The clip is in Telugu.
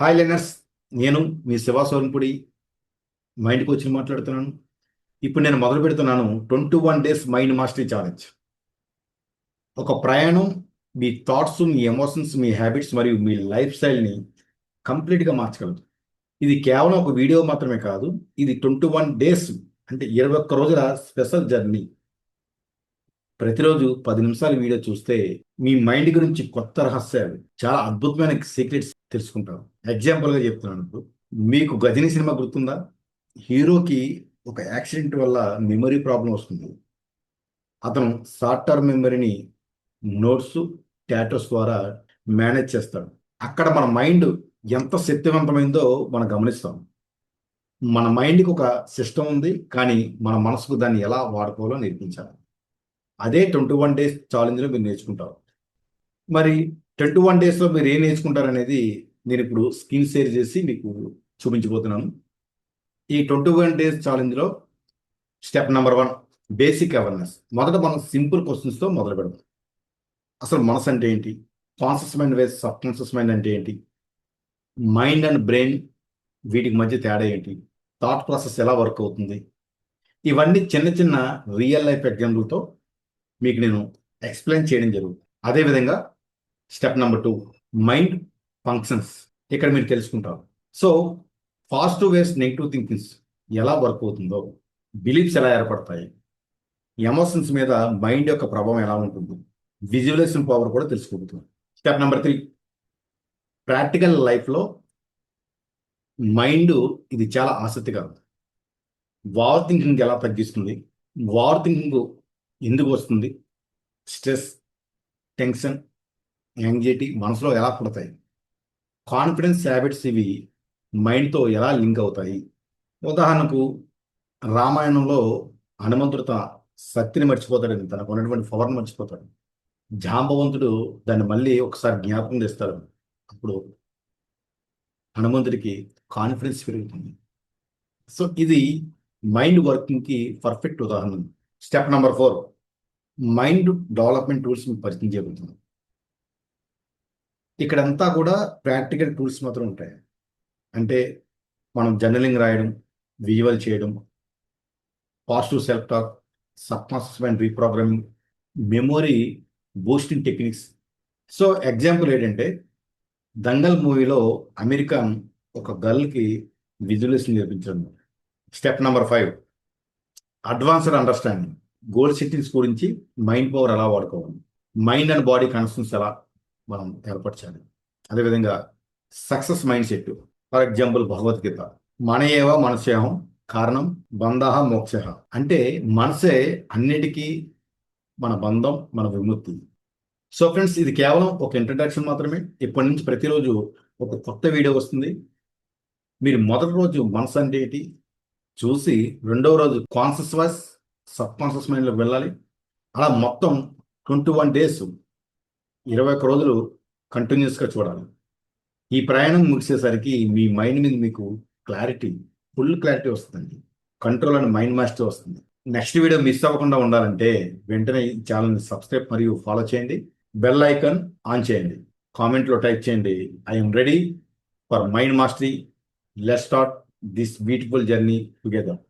హాయ్ లెనర్స్ నేను మీ శివా సోరంపుడి మైండ్ వచ్చి మాట్లాడుతున్నాను. ఇప్పుడు నేను మొదలు పెడుతున్నాను twenty one days mind mastery challenge. ఒక ప్రయాణం మీ థాట్స్ మీ ఎమోషన్స్ మీ హ్యాబిట్స్ మరియు మీ లైఫ్ స్టైల్ని కంప్లీట్గా మార్చగలదు. ఇది కేవలం ఒక వీడియో మాత్రమే కాదు ఇది ట్వంటీ వన్ డేస్ అంటే ఇరవై ఒక్క రోజుల స్పెషల్ జర్నీ ప్రతిరోజు పది నిమిషాల వీడియో చూస్తే మీ మైండ్ గురించి కొత్త రహస్యాలు చాలా అద్భుతమైన సీక్రెట్స్ తెలుసుకుంటారు. ఎగ్జాంపుల్గా చెప్తున్నాను ఇప్పుడు. మీకు గజని సినిమా గుర్తుందా? హీరోకి ఒక యాక్సిడెంట్ వల్ల మెమరీ ప్రాబ్లం వస్తుంది. అతను షార్ట్ టర్మ్ మెమరీని నోట్స్ టాటోస్ ద్వారా మేనేజ్ చేస్తాడు. అక్కడ మన మైండ్ ఎంత శక్తివంతమైందో మనం గమనిస్తాం. మన మైండ్కి ఒక సిస్టమ్ ఉంది కానీ మన మనసుకు దాన్ని ఎలా వాడుకోవాలో నేర్పించాలి. అదే ట్వంటీ వన్ డేస్ ఛాలెంజ్లో మీరు నేర్చుకుంటారు. మరి ట్వంటీ వన్ డేస్లో మీరు ఏం నేర్చుకుంటారనేది నేను ఇప్పుడు స్క్రీన్ షేర్ చేసి మీకు చూపించబోతున్నాను. ఈ twenty one days ఛాలెంజ్లో step number one basic awareness. మొదట మనం సింపుల్ క్వశ్చన్స్తో మొదలు పెడదాం. అసలు మనసు అంటే ఏంటి? Conscious mind vs subconscious mind అంటే ఏంటి? మైండ్ అండ్ బ్రెయిన్ వీటికి మధ్య తేడా ఏంటి? థాట్ ప్రాసెస్ ఎలా వర్క్ అవుతుంది? ఇవన్నీ చిన్న చిన్న రియల్ లైఫ్ ఎగ్జాంపుల్తో మీకు నేను ఎక్స్ప్లెయిన్ చేయడం జరుగుతుంది. అదేవిధంగా step number two mind functions ఇక్కడ మీరు తెలుసుకుంటారు. So positive waste negative thinkings ఎలా వర్క్ అవుతుందో బిలీఫ్స్ ఎలా ఏర్పడతాయి ఎమోషన్స్ మీద మైండ్ యొక్క ప్రభావం ఎలా ఉంటుంది విజువలైజేషన్ పవర్ కూడా తెలుసుకోబోతుంది స్టెప్ నెంబర్ త్రీ ప్రాక్టికల్ లైఫ్లో మైండ్ ఇది చాలా ఆసక్తిగా ఉంది వార్ థింకింగ్ ఎలా తగ్గిస్తుంది వార్ థింకింగ్ ఎందుకు వస్తుంది స్ట్రెస్ టెన్షన్ యాంగ్జైటీ మనసులో ఎలా పుడతాయి కాన్ఫిడెన్స్ హ్యాబిట్స్ ఇవి మైండ్తో ఎలా లింక్ అవుతాయి? ఉదాహరణకు రామాయణంలో హనుమంతుడు తన శక్తిని మర్చిపోతాడని తనకు ఉన్నటువంటి పవర్ని మర్చిపోతాడు. జాంబవంతుడు దాన్ని మళ్ళీ ఒకసారి జ్ఞాపకం చేస్తాడు. అప్పుడు హనుమంతుడికి కాన్ఫిడెన్స్ పెరుగుతుంది. సో ఇది మైండ్ వర్కింగ్కి పర్ఫెక్ట్ ఉదాహరణ. Step number four. Mind development tools పరిచయం చేయబడుతుంది. ఇక్కడంతా కూడా ప్రాక్టికల్ టూల్స్ మాత్రం ఉంటాయి. అంటే మనం జర్నలింగ్ రాయడం విజువల్ చేయడం positive self talk subconscious mind reprogramming memory boosting techniques. So example ఏంటంటే దంగల్ మూవీలో అమెరికన్ ఒక గర్ల్కి విజువలేషన్ నేర్పించడం step number five. Advanced understanding. Goal settings గురించి మైండ్ పవర్ ఎలా వాడుకోవాలి? మైండ్ అండ్ బాడీ కనెక్షన్స్ ఎలా? మనం ఏర్పరచాలి. అదేవిధంగా success mind set for example Bhagavad Gita. మన మనసేహం కారణం బంధ మోక్ష. అంటే మనసే అన్నిటికీ మన బంధం మన విముక్తి. సో ఫ్రెండ్స్ ఇది కేవలం ఒక ఇంట్రడక్షన్ మాత్రమే. ఇప్పటి నుంచి ప్రతిరోజు ఒక కొత్త వీడియో వస్తుంది. మీరు మొదటి రోజు మనసు అంటే ఏంటి? చూసి రెండవ రోజు కాన్షియస్ వాయిస్ సబ్ కాన్షియస్ మైండ్లోకి వెళ్ళాలి. అలా మొత్తం ట్వంటీ వన్ డేస్ ఇరవై ఒక్క రోజులు కంటిన్యూస్గా చూడాలి. ఈ ప్రయాణం ముగిసేసరికి మీ మైండ్ మీద మీకు క్లారిటీ ఫుల్ క్లారిటీ వస్తుందండి. కంట్రోల్ అండ్ మైండ్ మాస్టర్ వస్తుంది. నెక్స్ట్ వీడియో మిస్ అవ్వకుండా ఉండాలంటే వెంటనే ఈ ఛానల్ని సబ్స్క్రైబ్ మరియు ఫాలో చేయండి. బెల్ ఐకాన్ ఆన్ చేయండి. కామెంట్లో టైప్ చేయండి. I'm ready for mind mastery let start this beautiful journey together